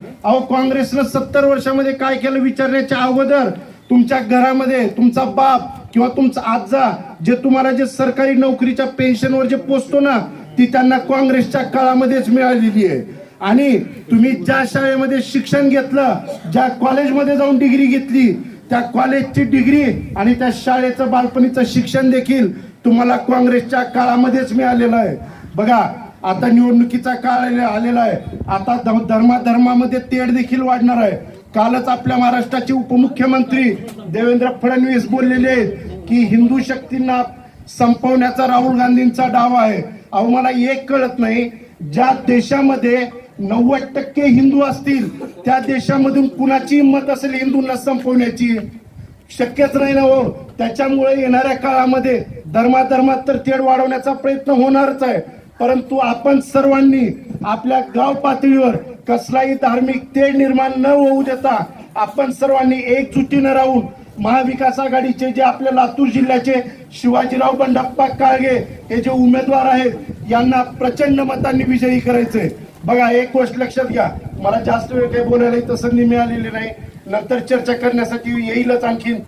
अहो काँग्रेसनं सत्तर वर्षामध्ये काय केलं विचारण्याच्या अगोदर? तुमच्या घरामध्ये तुमचा बाप किंवा तुमचा आजा जे तुम्हाला जे सरकारी नोकरीच्या पेन्शनवर जे पोचतो ना ती त्यांना काँग्रेसच्या काळामध्येच मिळालेली आहे. आणि तुम्ही ज्या शाळेमध्ये शिक्षण घेतलं ज्या कॉलेजमध्ये जाऊन डिग्री घेतली त्या कॉलेजची डिग्री आणि त्या शाळेचं बालपणीचं शिक्षण देखील तुम्हाला काँग्रेसच्या काळामध्येच मिळालेलं आहे. बघा आता निवडणुकीचा काळ आलेला आहे. आता ध- धर्माधर्मामध्ये तेढ देखील वाढणार आहे. कालच आपल्या महाराष्ट्राचे उपमुख्यमंत्री देवेंद्र फडणवीस बोललेले आहेत की हिंदू शक्तींना संपवण्याचा राहुल गांधींचा डाव आहे. अहो मला एक कळत नाही ज्या देशामध्ये नव्वद टक्के हिंदू असतील त्या देशामधून कुणाची हिंमत असेल हिंदूंना संपवण्याची? शक्यच नाही ना हो. त्याच्यामुळे येणाऱ्या काळामध्ये धर्माधर्मात तर तेढ वाढवण्याचा प्रयत्न होणारच आहे. परंतु आपण सर्वांनी आपल्या गाव पातळीवर कसलाही धार्मिक तेढ निर्माण न होऊ देता आपण सर्वांनी एकजुटीनं राहून महाविकास आघाडीचे जे आपल्या लातूर जिल्ह्याचे शिवाजीराव बंडाप्पा काळगे हे जे उमेदवार आहेत यांना प्रचंड मतांनी विजयी करायचे बघा एक गोष्ट लक्षात घ्या. मला जास्त वेळ काही बोलायला संधी मिळालेली नाही. नंतर चर्चा करण्यासाठी येईलच आणखीन.